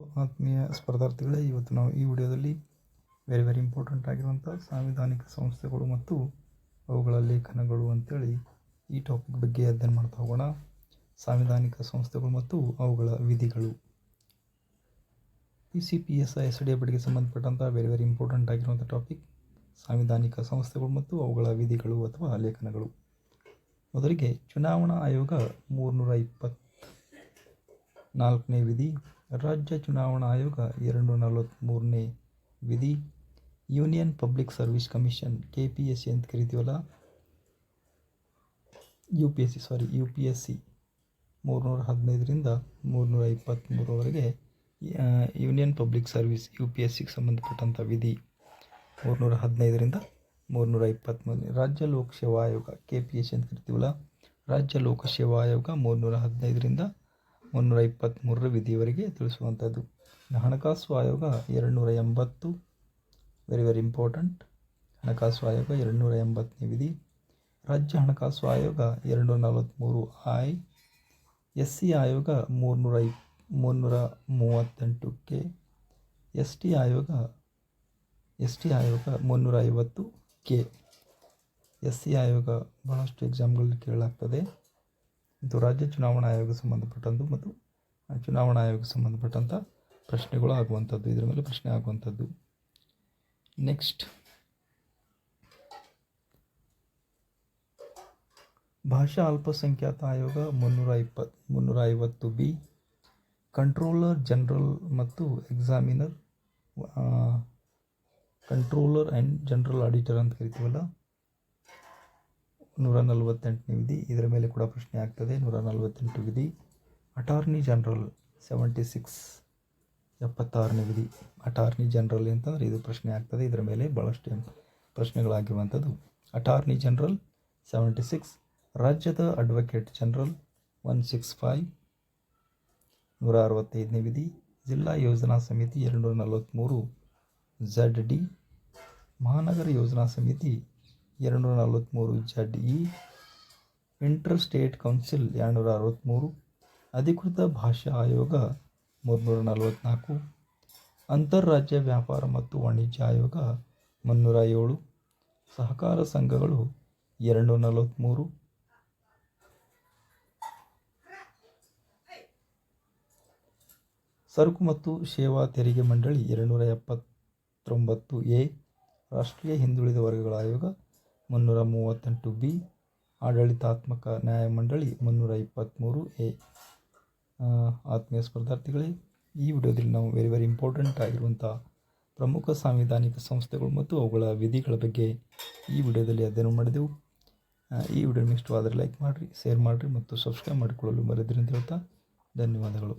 ಆತ್ಮೀಯ ಸ್ಪರ್ಧಾರ್ಥಿಗಳೇ, ಇವತ್ತು ನಾವು ಈ ವಿಡಿಯೋದಲ್ಲಿ ವೆರಿ ವೆರಿ ಇಂಪಾರ್ಟೆಂಟ್ ಆಗಿರುವಂಥ ಸಾಂವಿಧಾನಿಕ ಸಂಸ್ಥೆಗಳು ಮತ್ತು ಅವುಗಳ ಲೇಖನಗಳು ಅಂತೇಳಿ ಈ ಟಾಪಿಕ್ ಬಗ್ಗೆ ಅಧ್ಯಯನ ಮಾಡ್ತಾ ಹೋಗೋಣ. ಸಾಂವಿಧಾನಿಕ ಸಂಸ್ಥೆಗಳು ಮತ್ತು ಅವುಗಳ ವಿಧಿಗಳು. P C P S I S D ಎಫ್ಗೆ ಸಂಬಂಧಪಟ್ಟಂಥ ವೆರಿ ವೆರಿ ಇಂಪಾರ್ಟೆಂಟ್ ಆಗಿರುವಂಥ ಟಾಪಿಕ್ ಸಾಂವಿಧಾನಿಕ ಸಂಸ್ಥೆಗಳು ಮತ್ತು ಅವುಗಳ ವಿಧಿಗಳು ಅಥವಾ ಲೇಖನಗಳು. ಮೊದಲಿಗೆ ಚುನಾವಣಾ ಆಯೋಗ ಮೂರುನೂರ ಇಪ್ಪತ್ತ ನಾಲ್ಕನೇ ವಿಧಿ ರಾಜ್ಯ ಚುನಾವಣಾ ಆಯೋಗ ಎರಡು ನಲವತ್ತ್ಮೂರನೇ ವಿಧಿ, Union Public Service Commission K P S C ಅಂತ ಕರಿತೀವಲ್ಲ? U P S C sorry U P S C ಮೂರುನೂರ ಹದಿನೈದರಿಂದ ಮೂರುನೂರ ಇಪ್ಪತ್ತ್ಮೂರವರೆಗೆ Union Public Service U P S ಸಿಗೆ ಸಂಬಂಧಪಟ್ಟಂಥ ವಿಧಿ ಮೂರುನೂರ ಹದಿನೈದರಿಂದ ಮೂರುನೂರ ಇಪ್ಪತ್ತ್ಮೂರನೇ ರಾಜ್ಯ ಲೋಕಸೇವಾ ಆಯೋಗ ಕೆ ಪಿ ಎಸ್ ಸಿ ಅಂತ ಕರಿತೀವಲ್ಲ? ರಾಜ್ಯ ಲೋಕಸೇವಾ ಆಯೋಗ ಮೂರುನೂರ ಹದಿನೈದರಿಂದ ಮುನ್ನೂರ ಇಪ್ಪತ್ತ್ಮೂರರ ವಿಧಿಯವರೆಗೆ ತಿಳಿಸುವಂಥದ್ದು. ಹಣಕಾಸು ಆಯೋಗ ಎರಡುನೂರ ಎಂಬತ್ತು ವೆರಿ ವೆರಿ ಇಂಪಾರ್ಟೆಂಟ್ ಹಣಕಾಸು ಆಯೋಗ ಎರಡುನೂರ ಎಂಬತ್ತನೇ ವಿಧಿ. ರಾಜ್ಯ ಹಣಕಾಸು ಆಯೋಗ ಎರಡುನೂರ ನಲವತ್ತ್ಮೂರು ಐ. ಎಸ್ ಸಿ ಆಯೋಗ ಮೂರುನೂರ ಇಪ್ ಮುನ್ನೂರ ಮೂವತ್ತೆಂಟು ಕೆ. ಎಸ್ ಟಿ ಆಯೋಗ ಎಸ್ ಟಿ ಆಯೋಗ ಮುನ್ನೂರ ಐವತ್ತು ಕೆ. ಎಸ್ ಸಿ ಆಯೋಗ ಬಹಳಷ್ಟು ಎಕ್ಸಾಮ್ಗಳಲ್ಲಿ ಕೇಳಲಾಗ್ತದೆ. ಇದು ರಾಜ್ಯ ಚುನಾವಣಾ ಆಯೋಗ ಸಂಬಂಧಪಟ್ಟಂದು ಮತ್ತು ಚುನಾವಣಾ ಆಯೋಗ ಸಂಬಂಧಪಟ್ಟಂಥ ಪ್ರಶ್ನೆಗಳು ಆಗುವಂಥದ್ದು, ಇದರ ಮೇಲೆ ಪ್ರಶ್ನೆ ಆಗುವಂಥದ್ದು. ನೆಕ್ಸ್ಟ್ ಭಾಷಾ ಅಲ್ಪಸಂಖ್ಯಾತ ಆಯೋಗ ಮುನ್ನೂರ ಇಪ್ಪತ್ತು ಮುನ್ನೂರ ಐವತ್ತು ಬಿ ಕಂಟ್ರೋಲರ್ ಜನರಲ್ ಮತ್ತು examiner controller and general auditor ಅಂತ ಕರಿತೀವಲ್ಲ ನೂರ ನಲವತ್ತೆಂಟನೇ ವಿಧಿ. ಇದರ ಮೇಲೆ ಕೂಡ ಪ್ರಶ್ನೆ ಆಗ್ತದೆ. ನೂರ ನಲವತ್ತೆಂಟು ವಿಧಿ. ಅಟಾರ್ನಿ ಜನರಲ್ ಸೆವೆಂಟಿ ಸಿಕ್ಸ್ ಎಪ್ಪತ್ತಾರನೇ ವಿಧಿ. ಅಟಾರ್ನಿ ಜನರಲ್ ಅಂತಂದರೆ ಇದು ಪ್ರಶ್ನೆ ಆಗ್ತದೆ. ಇದರ ಮೇಲೆ ಭಾಳಷ್ಟು ಪ್ರಶ್ನೆಗಳಾಗಿರುವಂಥದ್ದು. ಅಟಾರ್ನಿ ಜನರಲ್ ಸೆವೆಂಟಿ ಸಿಕ್ಸ್ ರಾಜ್ಯದ advocate general one six five ನೂರ ಅರವತ್ತೈದನೇ ವಿಧಿ. ಜಿಲ್ಲಾ ಯೋಜನಾ ಸಮಿತಿ ಎರಡುನೂರ ನಲವತ್ತ್ಮೂರು ಝಡ್ ಡಿ ಮಹಾನಗರ ಯೋಜನಾ ಸಮಿತಿ ಎರಡುನೂರ ನಲವತ್ತ್ಮೂರು Z E inter state council ಎರಡುನೂರ ಅರವತ್ತ್ಮೂರು ಅಧಿಕೃತ ಭಾಷಾ ಆಯೋಗ ಮುನ್ನೂರ ನಲವತ್ತ್ನಾಲ್ಕು ಅಂತಾರಾಜ್ಯ ವ್ಯಾಪಾರ ಮತ್ತು ವಾಣಿಜ್ಯ ಆಯೋಗ ಮುನ್ನೂರ ಏಳು. ಸಹಕಾರ ಸಂಘಗಳು ಎರಡು ನಲವತ್ತ್ಮೂರು ಸರಕು ಮತ್ತು ಸೇವಾ ತೆರಿಗೆ ಮಂಡಳಿ ಎರಡುನೂರ ಎಪ್ಪತ್ತೊಂಬತ್ತು ಎ. ರಾಷ್ಟ್ರೀಯ ಹಿಂದುಳಿದ ವರ್ಗಗಳ ಆಯೋಗ ಮುನ್ನೂರ ಮೂವತ್ತೆಂಟು ಬಿ, ಆಡಳಿತಾತ್ಮಕ ನ್ಯಾಯಮಂಡಳಿ ಮುನ್ನೂರ ಇಪ್ಪತ್ತ್ಮೂರು ಎ. ಆತ್ಮೀಯ ಸ್ಪರ್ಧಾರ್ಥಿಗಳೇ, ಈ ವಿಡಿಯೋದಲ್ಲಿ ನಾವು ವೆರಿ ವೆರಿ ಇಂಪಾರ್ಟೆಂಟ್ ಆಗಿರುವಂಥ ಪ್ರಮುಖ ಸಾಂವಿಧಾನಿಕ ಸಂಸ್ಥೆಗಳು ಮತ್ತು ಅವುಗಳ ವಿಧಿಗಳ ಬಗ್ಗೆ ಈ ವಿಡಿಯೋದಲ್ಲಿ ಅಧ್ಯಯನ ಮಾಡಿದೆವು. ಈ ವಿಡಿಯೋ ಇಷ್ಟವಾದರೆ ಲೈಕ್ ಮಾಡಿರಿ, ಶೇರ್ ಮಾಡಿರಿ ಮತ್ತು ಸಬ್ಸ್ಕ್ರೈಬ್ ಮಾಡಿಕೊಳ್ಳಲು ಮರೆದಿರಿ ಅಂತ ಹೇಳ್ತಾ ಧನ್ಯವಾದಗಳು.